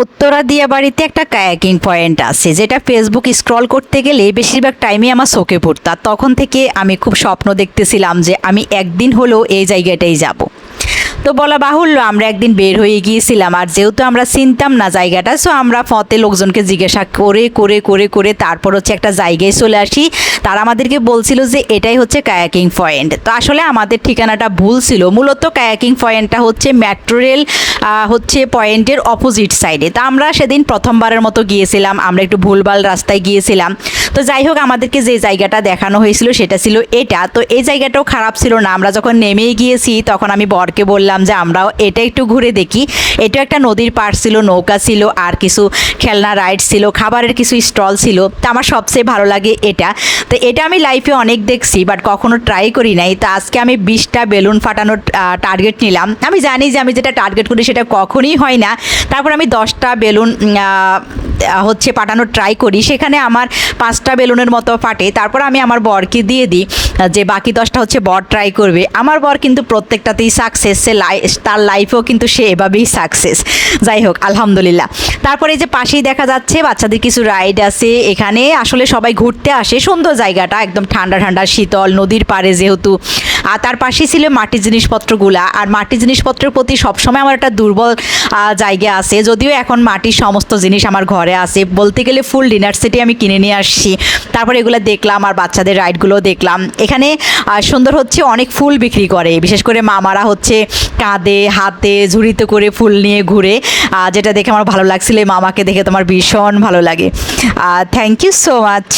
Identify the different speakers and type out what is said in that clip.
Speaker 1: উত্তরা দিয়া বাড়িতে একটা কায়াকিং পয়েন্ট আছে, যেটা ফেসবুক স্ক্রল করতে গেলে বেশিরভাগ টাইমে আমার চোখে পড়তো। তখন থেকে আমি খুব স্বপ্ন দেখতেছিলাম যে আমি একদিন হলেও এই জায়গাটাই যাব। তো বলা বাহুল্য, আমরা একদিন বের হয়ে গিয়েছিলাম। আর যেহেতু আমরা চিনতাম না জায়গাটা সো আমরা ফতে লোকজনকে জিজ্ঞাসা করে করে করে করে তারপর হচ্ছে একটা জায়গায় চলে আসি। তারা আমাদেরকে বলছিল যে এটাই হচ্ছে কায়াকিং পয়েন্ট তো আসলে আমাদের ঠিকানাটা ভুল ছিল। মূলত কায়াকিং পয়েন্টটা হচ্ছে মেট্রো রেল হচ্ছে পয়েন্টের অপোজিট সাইডে তো আমরা সেদিন প্রথমবারের মতো গিয়েছিলাম, আমরা একটু ভুলভাল রাস্তায় গিয়েছিলাম। তো যাই হোক, আমাদেরকে যে জায়গাটা দেখানো হয়েছিল সেটা ছিল এটা। তো এই জায়গাটাও খারাপ ছিল না, আমরা যখন নেমেই গিয়েছি, তখন আমি বরকে বললাম যে, আমরাও এটা একটু ঘুরে দেখি। এটা একটা নদীর পাড় ছিল, নৌকা ছিল, আর কিছু খেলনা রাইড ছিল, খাবারের কিছু স্টল ছিল। তো আমার সবচেয়ে ভালো লাগে এটা। তো এটা আমি লাইফে অনেক দেখছি বাট কখনো ট্রাই করি নাই। তো আজকে আমি বিশটা বেলুন ফাটানোর টার্গেট নিলাম। আমি জানি যে আমি যেটা টার্গেট করি সেটা কখনই হয় না। তারপর আমি দশটা বেলুন হচ্ছে পাঠানোর ট্রাই করি। সেখানে আমার পাঁচটা বেলুনের মতো ফাটে। তারপর আমি আমার বরকে দিয়ে দিই। যে বাকি দশটা হচ্ছে বর ট্রাই করবে, আমার বর কিন্তু প্রত্যেকটাতেই সাকসেস সে তার লাইফেও কিন্তু সে এভাবেই সাকসেস যাই হোক, আলহামদুলিল্লাহ। তারপরে এই যে পাশেই দেখা যাচ্ছে, বাচ্চাদের কিছু রাইড আছে, এখানে আসলে সবাই ঘুরতে আসে, সুন্দর জায়গাটা, একদম ঠান্ডা ঠান্ডা, শীতল, নদীর পাড়ে যেহেতু। আর তার পাশেই ছিল মাটির জিনিসপত্রগুলা, আর মাটির জিনিসপত্রের প্রতি সবসময় আমার একটা দুর্বল জায়গা আছে, যদিও এখন মাটির সমস্ত জিনিস আমার ঘরে আছে। বলতে গেলে ফুল ডিনার সেটে আমি কিনে নিয়ে আসছি। তারপরে এগুলো দেখলাম, আর বাচ্চাদের রাইডগুলো দেখলাম। এখানে সুন্দর হচ্ছে অনেক ফুল বিক্রি করে। বিশেষ করে মামারা হচ্ছে কাঁধে হাতে ঝুড়িতে করে ফুল নিয়ে ঘুরে। যেটা দেখে আমার ভালো লাগছিল মামাকে দেখে তোমার ভীষণ ভালো লাগে। Thank you so much